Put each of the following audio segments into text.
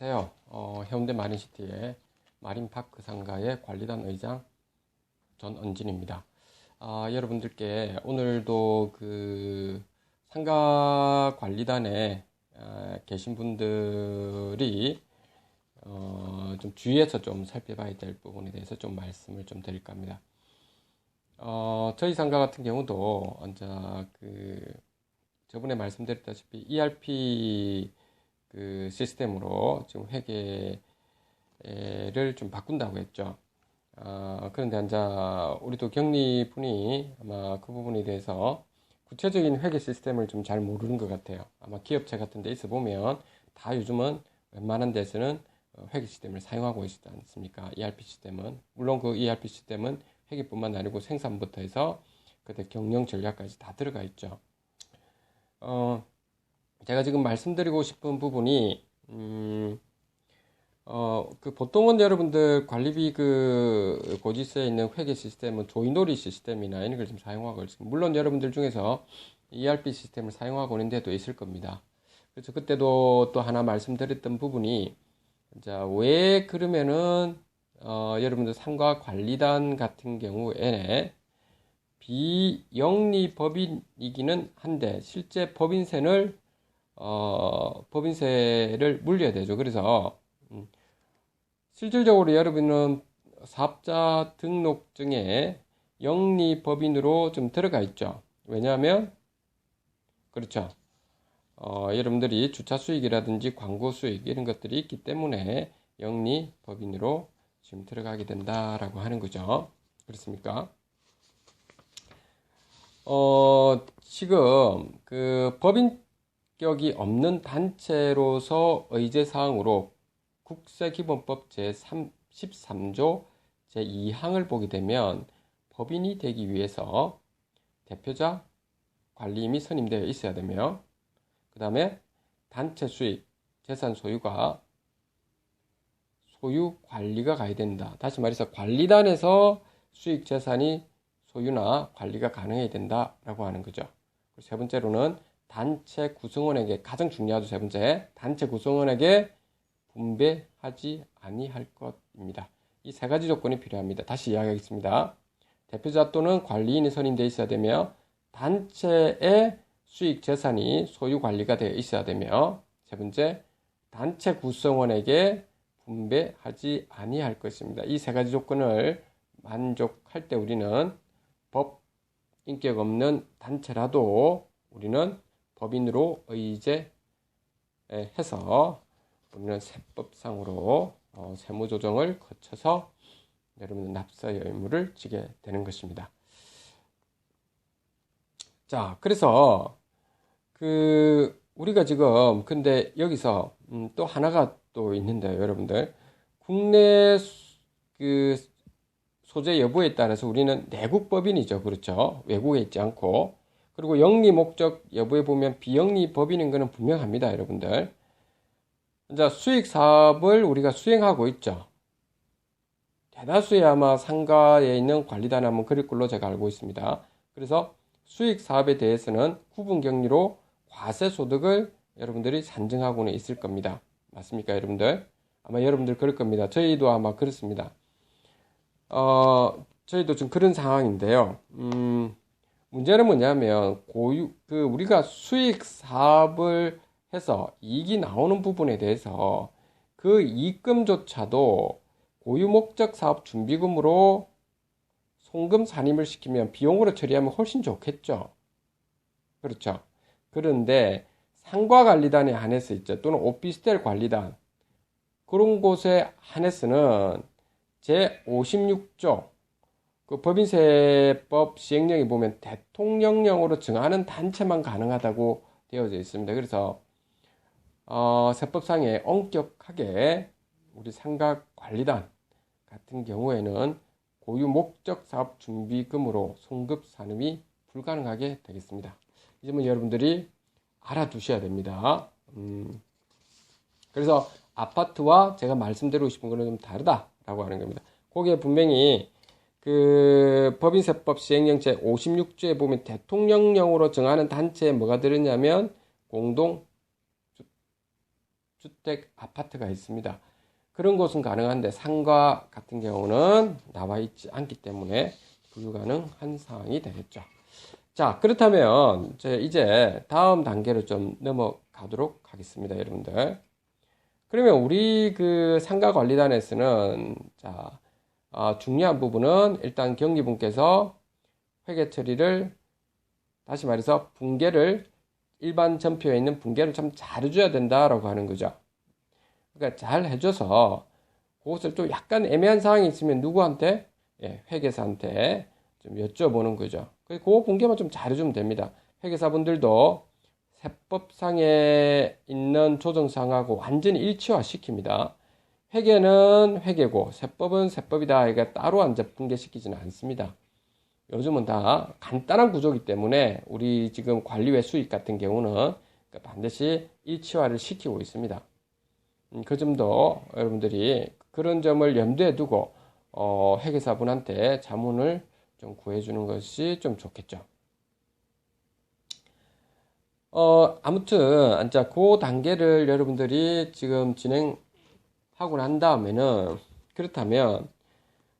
안녕하세요. 어, 해운대 마린시티의 마린파크 상가의 관리단 의장 전언진입니다. 아, 여러분들께 오늘도 그 상가 관리단에 아, 계신 분들이 어, 좀 주의해서 좀 살펴봐야 될 부분에 대해서 좀 말씀을 좀 드릴까 합니다. 어, 저희 상가 같은 경우도 이제 그 저번에 말씀드렸다시피 ERP 그 시스템으로 지금 회계를 좀 바꾼다고 했죠. 아, 그런데 이제 우리도 격리분이 아마 그 부분에 대해서 구체적인 회계 시스템을 좀 잘 모르는 것 같아요. 아마 기업체 같은 데 있어 보면 다 요즘은 웬만한 데서는 회계 시스템을 사용하고 있지 않습니까? ERP 시스템은. 물론 그 ERP 시스템은 회계뿐만 아니고 생산부터 해서 그때 경영 전략까지 다 들어가 있죠. 어, 제가 지금 말씀드리고 싶은 부분이 음, 어, 그 보통은 여러분들 관리비 그 고지서에 있는 회계 시스템은 조이놀이 시스템이나 이런 걸좀 사용하고 있습니다. 물론 여러분들 중에서 ERP 시스템을 사용하고 있는 데도 있을 겁니다. 그래서 그때도 또 하나 말씀드렸던 부분이 자, 왜 그러면은 어, 여러분들 상가 관리단 같은 경우에 비영리 법인이기는 한데 실제 법인세를 어, 법인세를 물려야 되죠. 그래서 음, 실질적으로 여러분은 사업자 등록증에 영리법인으로 좀 들어가 있죠. 왜냐하면 그렇죠. 어, 여러분들이 주차 수익이라든지 광고 수익 이런 것들이 있기 때문에 영리법인으로 지금 들어가게 된다라고 하는 거죠. 그렇습니까? 어, 지금 그 법인 격이 없는 단체로서 의제사항으로 국세기본법 제13조 제2항을 보게 되면 법인이 되기 위해서 대표자, 관리인이 선임되어 있어야 되며 그 다음에 단체 수익, 재산 소유가 소유 관리가 가야 된다. 다시 말해서 관리단에서 수익 재산이 소유나 관리가 가능해야 된다라고 하는 거죠. 세 번째로는 단체 구성원에게 가장 중요하죠. 세 번째, 단체 구성원에게 분배하지 아니할 것입니다. 이 세 가지 조건이 필요합니다. 다시 이야기하겠습니다. 대표자 또는 관리인이 선임되어 있어야 되며 단체의 수익 재산이 소유 관리가 되어 있어야 되며 세 번째, 단체 구성원에게 분배하지 아니할 것입니다. 이 세 가지 조건을 만족할 때 우리는 법 인격 없는 단체라도 우리는 법인으로 의제해서 우리는 세법상으로 어, 세무조정을 거쳐서 여러분은 납세의 의무를 지게 되는 것입니다. 자, 그래서 그 우리가 지금 근데 여기서 음, 또 하나가 또 있는데요, 여러분들. 국내 그 소재 여부에 따라서 우리는 내국 법인이죠, 그렇죠? 외국에 있지 않고 그리고 영리 목적 여부에 보면 비영리 법인인 것은 분명합니다, 여러분들. 자, 수익 사업을 우리가 수행하고 있죠. 대다수의 아마 상가에 있는 관리단 한번 그릴 걸로 제가 알고 있습니다. 그래서 수익 사업에 대해서는 구분 격리로 과세 소득을 여러분들이 산정하고는 있을 겁니다. 맞습니까, 여러분들? 아마 여러분들 그럴 겁니다. 저희도 아마 그렇습니다. 어, 저희도 좀 그런 상황인데요. 음, 문제는 뭐냐면 고유 그 우리가 수익 사업을 해서 이익이 나오는 부분에 대해서 그 이익금조차도 고유 목적 사업 준비금으로 송금 산임을 시키면 비용으로 처리하면 훨씬 좋겠죠. 그렇죠. 그런데 상과 관리단에 한해서 있죠. 또는 오피스텔 관리단 그런 곳에 한해서는 제 56조 그 법인세법 시행령에 보면 대통령령으로 정하는 단체만 가능하다고 되어져 있습니다. 그래서 어, 세법상에 엄격하게 우리 상가 관리단 같은 경우에는 고유 목적 사업 준비금으로 송급 산업이 불가능하게 되겠습니다. 이 점은 여러분들이 알아두셔야 됩니다. 음, 그래서 아파트와 제가 말씀드리고 싶은 거는 좀 다르다라고 하는 겁니다. 거기에 분명히 그 법인세법 시행령 제 56조에 보면 대통령령으로 정하는 단체에 뭐가 들었냐면 공동 주택 아파트가 있습니다. 그런 곳은 가능한데 상가 같은 경우는 나와 있지 않기 때문에 불가능한 상황이 되겠죠. 자, 그렇다면 이제 다음 단계로 좀 넘어가도록 하겠습니다, 여러분들. 그러면 우리 그 상가 관리단에서는 자, 어, 중요한 부분은 일단 경리분께서 회계 처리를 다시 말해서 붕괴를 일반 전표에 있는 붕괴를 참 잘 해줘야 된다라고 하는 거죠. 그러니까 잘 해줘서 그것을 또 약간 애매한 상황이 있으면 누구한테 예, 회계사한테 좀 여쭤보는 거죠. 그 붕괴만 좀 잘해주면 됩니다. 회계사분들도 세법상에 있는 조정사항하고 완전히 일치화 시킵니다. 회계는 회계고 세법은 세법이다. 이게 따로 앉아 붕괴시키지는 않습니다. 요즘은 다 간단한 구조이기 때문에 우리 지금 관리외 수익 같은 경우는 반드시 일치화를 시키고 있습니다. 음, 그 점도 여러분들이 그런 점을 염두에 두고 어, 회계사분한테 자문을 좀 구해주는 것이 좀 좋겠죠. 어, 아무튼, 자, 그 단계를 여러분들이 지금 진행 하고 난 다음에는, 그렇다면,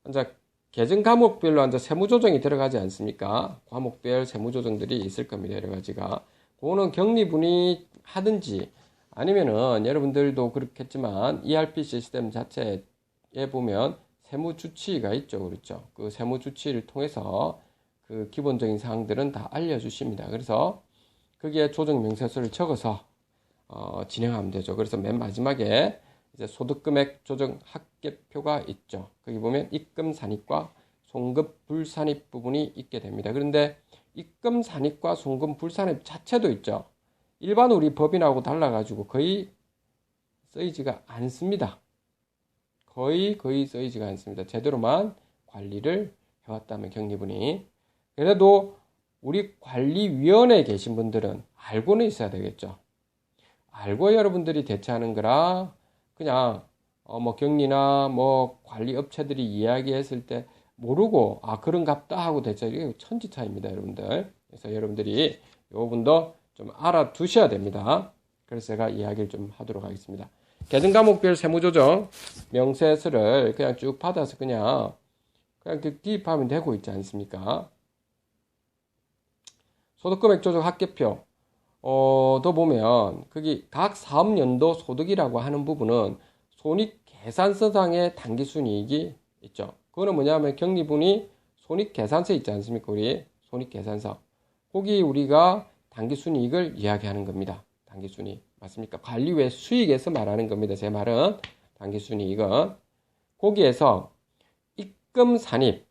이제 계정 과목별로 이제 세무조정이 들어가지 않습니까? 과목별 세무조정들이 있을 겁니다. 여러 가지가. 그거는 격리분이 하든지, 아니면은 여러분들도 그렇겠지만 ERP 시스템 자체에 보면 세무 주치가 있죠. 그렇죠. 그 세무 주치를 통해서 그 기본적인 사항들은 다 알려주십니다. 그래서 거기에 조정 명세서를 적어서 어, 진행하면 되죠. 그래서 맨 마지막에 이제 소득금액 조정 합계표가 있죠. 거기 보면 입금 산입과 송금 불산입 부분이 있게 됩니다. 그런데 입금 산입과 송금 불산입 자체도 있죠. 일반 우리 법인하고 달라가지고 거의 쓰이지가 않습니다. 거의 거의 쓰이지가 않습니다. 제대로만 관리를 해왔다면 경리분이 그래도 우리 관리위원회에 계신 분들은 알고는 있어야 되겠죠. 알고 여러분들이 대처하는 거라 그냥 어뭐 경리나 뭐 관리 업체들이 이야기했을 때 모르고 아 그런갑다 하고 대처 이게 천지 차입니다, 여러분들. 그래서 여러분들이 요분도 좀 알아두셔야 됩니다. 그래서 제가 이야기를 좀 하도록 하겠습니다. 계정 과목별 세무조정 명세서를 그냥 쭉 받아서 그냥 그냥 기입하면 되고 있지 않습니까? 소득금액 조정 합계표 어, 더 보면 거기 각 사업연도 소득이라고 하는 부분은 손익 계산서상의 당기순이익이 있죠. 그거는 뭐냐면 경리분이 손익 계산서 있지 않습니까? 우리 손익 계산서. 거기 우리가 당기순이익을 이야기하는 겁니다. 당기순이익. 맞습니까? 관리 외 수익에서 말하는 겁니다. 제 말은 당기순이익은 거기에서 입금 산입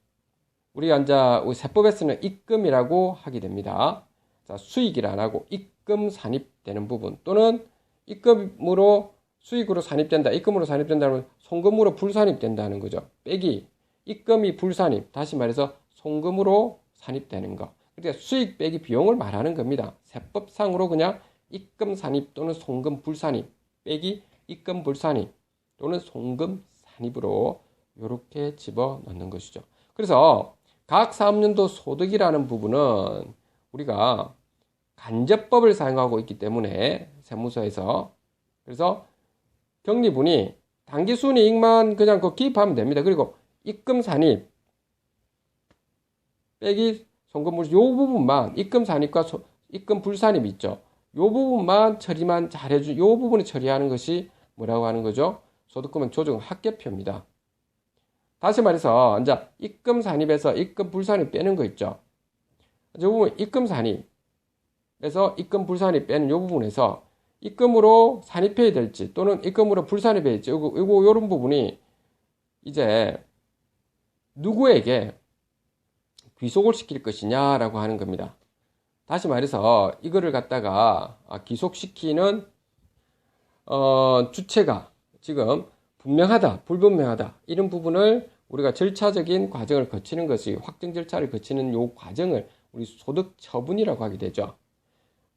우리가 이제 세법에서는 입금이라고 하게 됩니다. 자, 수익을 안 하고 입금 산입되는 부분 또는 입금으로 수익으로 산입된다. 입금으로 산입된다면 송금으로 불산입된다는 거죠. 빼기 입금이 불산입. 다시 말해서 송금으로 산입되는 거. 그러니까 수익 빼기 비용을 말하는 겁니다. 세법상으로 그냥 입금 산입 또는 송금 불산입 빼기 입금 불산입 또는 송금 산입으로 이렇게 집어 넣는 것이죠. 그래서 각 사업연도 소득이라는 부분은 우리가 간접법을 사용하고 있기 때문에 세무서에서 그래서 경리분이 당기순이익만 그냥 그 기입하면 됩니다. 그리고 입금 산입 빼기 송금물 요 부분만 입금 산입과 소, 입금 불산입 있죠. 요 부분만 처리만 잘해주, 요 부분을 처리하는 것이 뭐라고 하는 거죠? 소득금액 조정 합계표입니다. 다시 말해서, 이제 입금 산입에서 입금 불산입 빼는 거 있죠? 이 부분 입금 산입 에서 입금 불산입 빼는 이 부분에서 입금으로 산입해야 될지 또는 입금으로 불산입해야 될지 요거, 요거 요런 부분이 이제 누구에게 귀속을 시킬 것이냐라고 하는 겁니다. 다시 말해서 이거를 갖다가 아, 기속시키는 어, 주체가 지금 분명하다, 불분명하다 이런 부분을 우리가 절차적인 과정을 거치는 것이 확정 절차를 거치는 요 과정을 우리 소득 처분이라고 하게 되죠.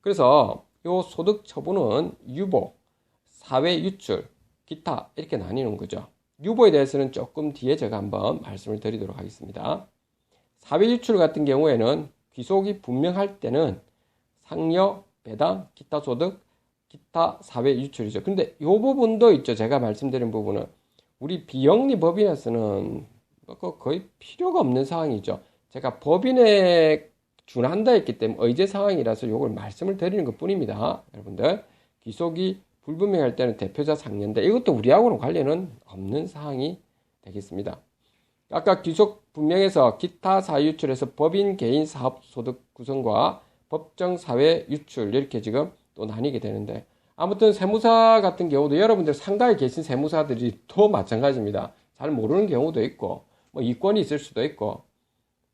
그래서 요 소득 처분은 유보, 사회 유출, 기타 이렇게 나뉘는 거죠. 유보에 대해서는 조금 뒤에 제가 한번 말씀을 드리도록 하겠습니다. 사회 유출 같은 경우에는 귀속이 분명할 때는 상여, 배당, 기타 소득, 기타 사회 유출이죠. 근데 이 부분도 있죠. 제가 말씀드린 부분은 우리 비영리 법인에서는 뭐 거의 필요가 없는 상황이죠. 제가 법인에 준한다 했기 때문에 의제 상황이라서 이걸 말씀을 드리는 것 뿐입니다. 여러분들 기속이 불분명할 때는 대표자 상년대 이것도 우리하고는 관련은 없는 사항이 되겠습니다. 아까 기속 분명해서 기타 사유 유출에서 법인 개인 사업 소득 구성과 법정 사회 유출 이렇게 지금 또 나뉘게 되는데 아무튼 세무사 같은 경우도 여러분들 상가에 계신 세무사들이 또 마찬가지입니다. 잘 모르는 경우도 있고 뭐 이권이 있을 수도 있고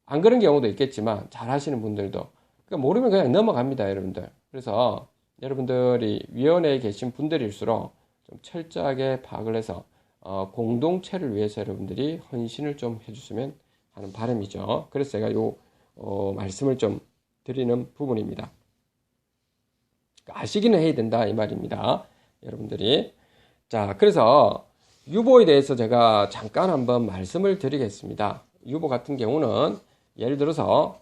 안 그런 경우도 있겠지만 잘 하시는 분들도 그러니까 모르면 그냥 넘어갑니다, 여러분들. 그래서 여러분들이 위원회에 계신 분들일수록 좀 철저하게 파악을 해서 어, 공동체를 위해서 여러분들이 헌신을 좀 해주시면 하는 바람이죠. 그래서 제가 요 어, 말씀을 좀 드리는 부분입니다. 아시기는 해야 된다 이 말입니다. 여러분들이 자 그래서 유보에 대해서 제가 잠깐 한번 말씀을 드리겠습니다. 유보 같은 경우는 예를 들어서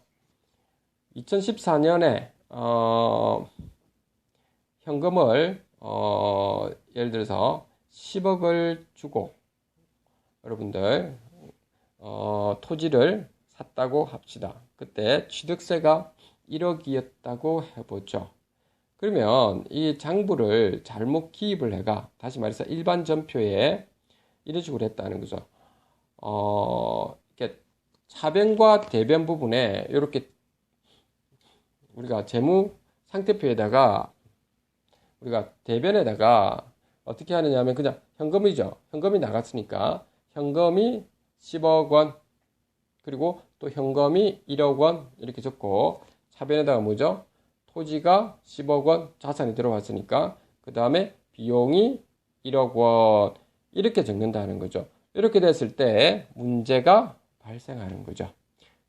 2014년에 어, 현금을 어, 예를 들어서 10억을 주고 여러분들 어, 토지를 샀다고 합시다. 그때 취득세가 1억이었다고 해보죠. 그러면 이 장부를 잘못 기입을 해가 다시 말해서 일반 전표에 이런 식으로 했다는 거죠. 어, 차변과 대변 부분에 이렇게 우리가 재무 상태표에다가 우리가 대변에다가 어떻게 하느냐 하면 그냥 현금이죠. 현금이 나갔으니까 현금이 10억 원 그리고 또 현금이 1억 원 이렇게 적고 차변에다가 뭐죠? 토지가 10억 원 자산이 들어왔으니까 그 다음에 비용이 1억 원 이렇게 적는다는 거죠. 이렇게 됐을 때 문제가 발생하는 거죠.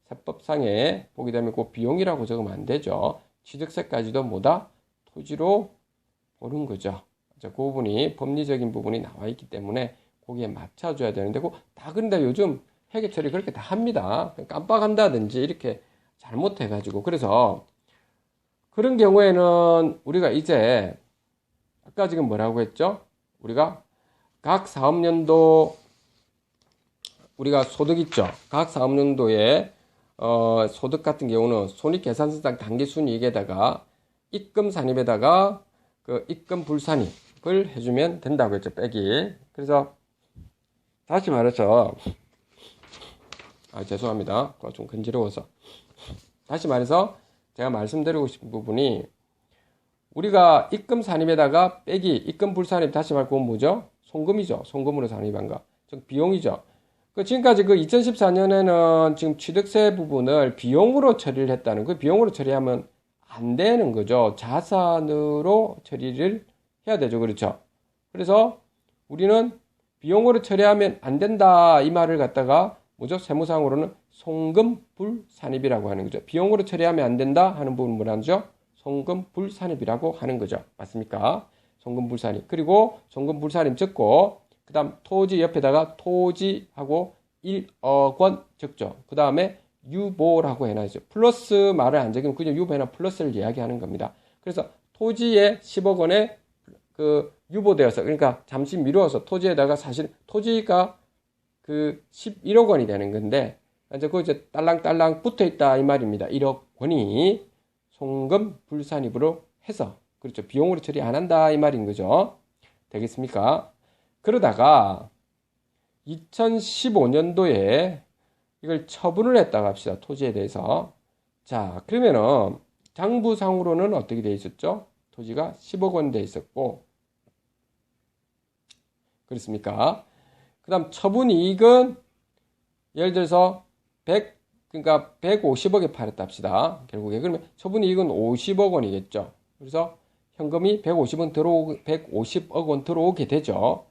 세법상에 보게 되면 그 비용이라고 적으면 안 되죠. 취득세까지도 뭐다? 토지로 보는 거죠. 그 부분이 법리적인 부분이 나와 있기 때문에 거기에 맞춰줘야 되는데 다 그런데 요즘 회계 처리 그렇게 다 합니다. 깜빡한다든지 이렇게 잘못해가지고 그래서 그런 경우에는 우리가 이제 아까 지금 뭐라고 했죠? 우리가 각 사업연도 우리가 소득 있죠. 각 사업연도에 어, 소득 같은 경우는 손익계산서상 당기순이익에다가 입금 산입에다가 그 입금 불산입을 해주면 된다고 했죠. 빼기. 그래서 다시 말해서 아 죄송합니다. 좀 근지러워서 다시 말해서 제가 말씀드리고 싶은 부분이 우리가 입금 산입에다가 빼기 입금 불산입 다시 말고 뭐죠? 송금이죠. 송금으로 산입한 거. 즉 비용이죠. 그 지금까지 그 2014년에는 지금 취득세 부분을 비용으로 처리를 했다는 그 비용으로 처리하면 안 되는 거죠. 자산으로 처리를 해야 되죠. 그렇죠. 그래서 우리는 비용으로 처리하면 안 된다 이 말을 갖다가 뭐죠? 세무상으로는 송금 불산입이라고 하는 거죠. 비용으로 처리하면 안 된다 하는 부분 뭐라 하죠? 송금 불산입이라고 하는 거죠. 맞습니까? 송금 불산입. 그리고 송금 불산입 적고 그 다음 토지 옆에다가 토지하고 1억 원 적죠. 그 다음에 유보라고 해놔야죠. 플러스 말을 안 적으면 그냥 유보해나 플러스를 이야기하는 겁니다. 그래서 토지에 10억 원에 그 유보되어서 그러니까 잠시 미루어서 토지에다가 사실 토지가 그 11억 원이 되는 건데 이제 그 이제 딸랑딸랑 붙어 있다 이 말입니다. 1억 원이 송금 불산입으로 해서 그렇죠. 비용으로 처리 안 한다 이 말인 거죠. 되겠습니까? 그러다가 2015년도에 이걸 처분을 했다고 합시다. 토지에 대해서. 자, 그러면은 장부상으로는 어떻게 돼 있었죠? 토지가 10억 원 돼 있었고 그렇습니까? 그 다음 처분 이익은 예를 들어서 100, 그러니까 150억에 팔았다 합시다. 결국에. 그러면 처분 이익은 50억 원이겠죠. 그래서 현금이 150원 들어오, 150억 원 들어오게 되죠.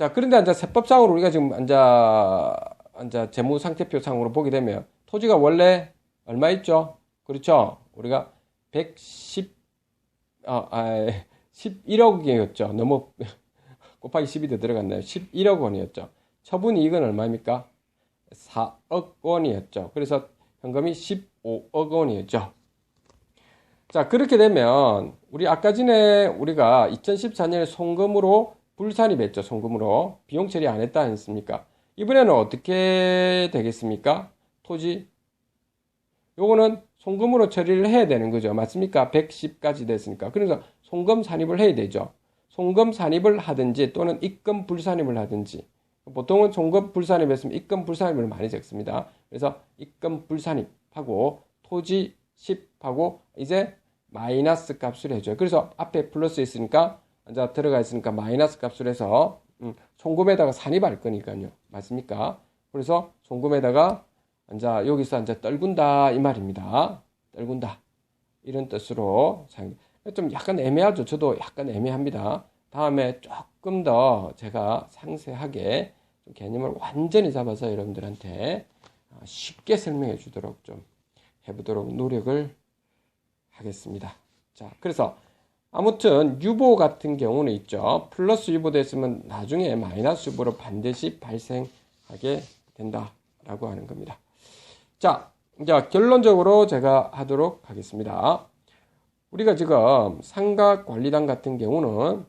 자, 그런데 앉아 세법상으로 우리가 지금 앉아, 앉아 재무 상태표상으로 보게 되면 토지가 원래 얼마 있죠? 그렇죠? 우리가 110, 아, 아 11억이었죠. 너무 곱하기 12도 들어갔나요? 11억 원이었죠. 처분 이익은 얼마입니까? 4억 원이었죠. 그래서 현금이 15억 원이었죠. 자, 그렇게 되면 우리 아까 전에 우리가 2014년에 송금으로 불산입했죠. 송금으로 비용 처리 안 했다 했습니까? 이번에는 어떻게 되겠습니까? 토지 요거는 송금으로 처리를 해야 되는 거죠. 맞습니까? 110까지 됐으니까. 그래서 송금 산입을 해야 되죠. 송금 산입을 하든지 또는 입금 불산입을 하든지 보통은 송금 불산입 했으면 입금 불산입을 많이 적습니다. 그래서 입금 불산입하고 토지 10하고 이제 마이너스 값을 해줘요. 그래서 앞에 플러스 있으니까 이제 들어가 있으니까 마이너스 값을 해서 음, 송금에다가 산입할 거니까요. 맞습니까? 그래서 송금에다가 이제 여기서 이제 떨군다 이 말입니다. 떨군다 이런 뜻으로 좀 약간 애매하죠. 저도 약간 애매합니다. 다음에 조금 더 제가 상세하게 개념을 완전히 잡아서 여러분들한테 쉽게 설명해 주도록 좀 해보도록 노력을 하겠습니다. 자, 그래서 아무튼 유보 같은 경우는 있죠. 플러스 유보 됐으면 나중에 마이너스 유보로 반드시 발생하게 된다라고 하는 겁니다. 자, 이제 결론적으로 제가 하도록 하겠습니다. 우리가 지금 상가관리단 같은 경우는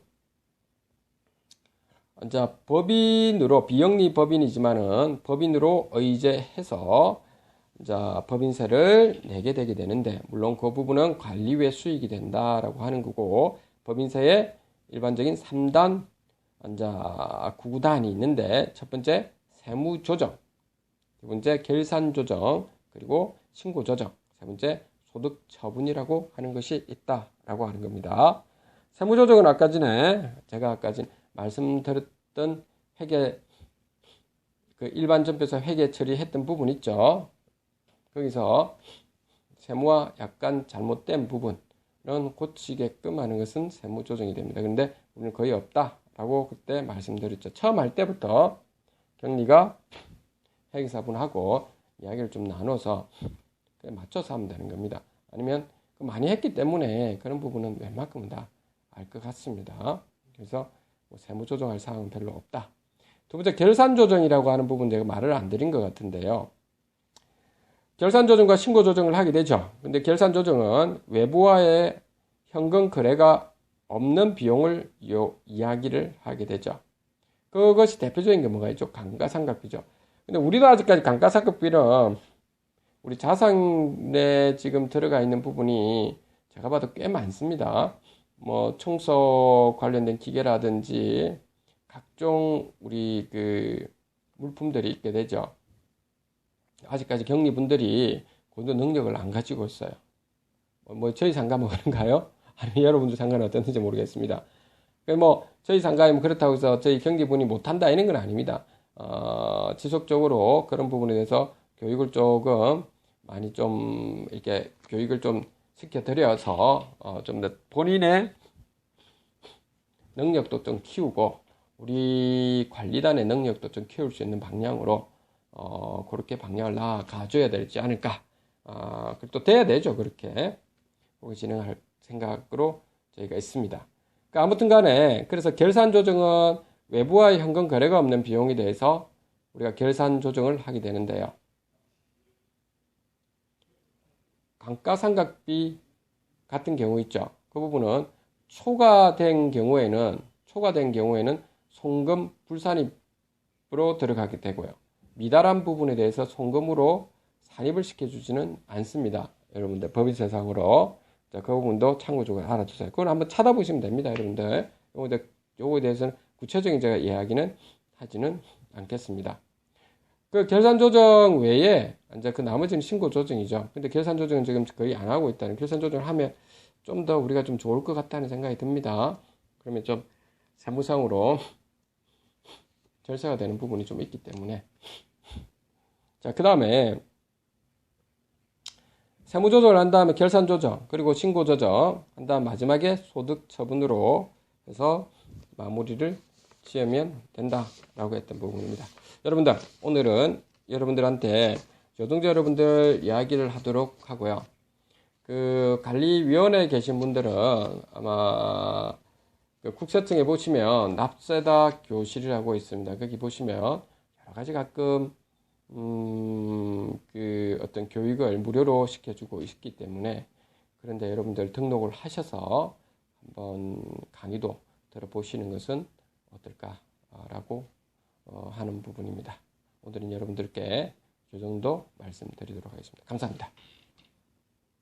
이제 법인으로 비영리 법인이지만은 법인으로 의제해서 자, 법인세를 내게 되게 되는데, 물론 그 부분은 관리 외 수익이 된다라고 하는 거고, 법인세의 일반적인 3단, 자, 9단이 있는데, 첫 번째 세무 조정, 두 번째 결산 조정, 그리고 신고 조정, 세 번째 소득 처분이라고 하는 것이 있다라고 하는 겁니다. 세무 조정은 아까 전에, 제가 아까 전 말씀드렸던 회계, 그 일반 전표서 회계 처리했던 부분 있죠. 거기서 세무와 약간 잘못된 부분은 고치게끔 하는 것은 세무 조정이 됩니다. 그런데 우리는 거의 없다라고 그때 말씀드렸죠. 처음 할 때부터 경리가 회계사분하고 이야기를 좀 나눠서 맞춰서 하면 되는 겁니다. 아니면 그 많이 했기 때문에 그런 부분은 웬만큼은 다 알 것 같습니다. 그래서 뭐 세무 조정할 사항은 별로 없다. 두 번째 결산 조정이라고 하는 부분 내가 말을 안 드린 것 같은데요. 결산 조정과 신고 조정을 하게 되죠. 근데 결산 조정은 외부와의 현금 거래가 없는 비용을 요, 이야기를 하게 되죠. 그것이 대표적인 게 뭐가 있죠? 감가상각비죠. 근데 우리도 아직까지 감가상각비는 우리 자산에 지금 들어가 있는 부분이 제가 봐도 꽤 많습니다. 뭐 청소 관련된 기계라든지 각종 우리 그 물품들이 있게 되죠. 아직까지 격리분들이 고도 능력을 안 가지고 있어요. 뭐, 뭐 저희 상가뭐 그런가요? 아니면 여러분들 상가는 어떤지 모르겠습니다. 뭐 저희 상가에 뭐 그렇다고 해서 저희 경기분이 못한다 이런 건 아닙니다. 어, 지속적으로 그런 부분에 대해서 교육을 조금 많이 좀 이렇게 교육을 좀 시켜드려서 어, 좀 더 본인의 능력도 좀 키우고 우리 관리단의 능력도 좀 키울 수 있는 방향으로 어, 그렇게 방향을 나가줘야 되지 않을까. 어, 또 돼야 되죠. 그렇게. 진행할 생각으로 저희가 있습니다. 그러니까 아무튼 간에, 그래서 결산 조정은 외부와의 현금 거래가 없는 비용에 대해서 우리가 결산 조정을 하게 되는데요. 감가상각비 같은 경우 있죠. 그 부분은 초과된 경우에는, 초과된 경우에는 송금 불산입으로 들어가게 되고요. 미달한 부분에 대해서 송금으로 산입을 시켜주지는 않습니다. 여러분들 법인 세상으로 자, 그 부분도 참고적으로 알아두세요. 그걸 한번 찾아보시면 됩니다, 여러분들. 요거에, 요거에 대해서는 구체적인 제가 이야기는 하지는 않겠습니다. 그 결산 조정 외에 이제 그 나머지는 신고 조정이죠. 근데 결산 조정은 지금 거의 안 하고 있다는 결산 조정을 하면 좀 더 우리가 좀 좋을 것 같다는 생각이 듭니다. 그러면 좀 세무상으로 절세가 되는 부분이 좀 있기 때문에 자, 그 다음에 세무 조정을 한 다음에 결산 조정, 그리고 신고 조정, 한 다음 마지막에 소득 처분으로 해서 마무리를 지으면 된다라고 했던 부분입니다. 여러분들, 오늘은 여러분들한테 조동자 여러분들 이야기를 하도록 하고요. 그 관리위원회에 계신 분들은 아마 그 국세청에 보시면 납세다 교실이라고 있습니다. 거기 보시면 여러 가지 가끔 음, 그 어떤 교육을 무료로 시켜주고 있기 때문에 그런데 여러분들 등록을 하셔서 한번 강의도 들어보시는 것은 어떨까라고 어, 하는 부분입니다. 오늘은 여러분들께 이 정도 말씀드리도록 하겠습니다. 감사합니다.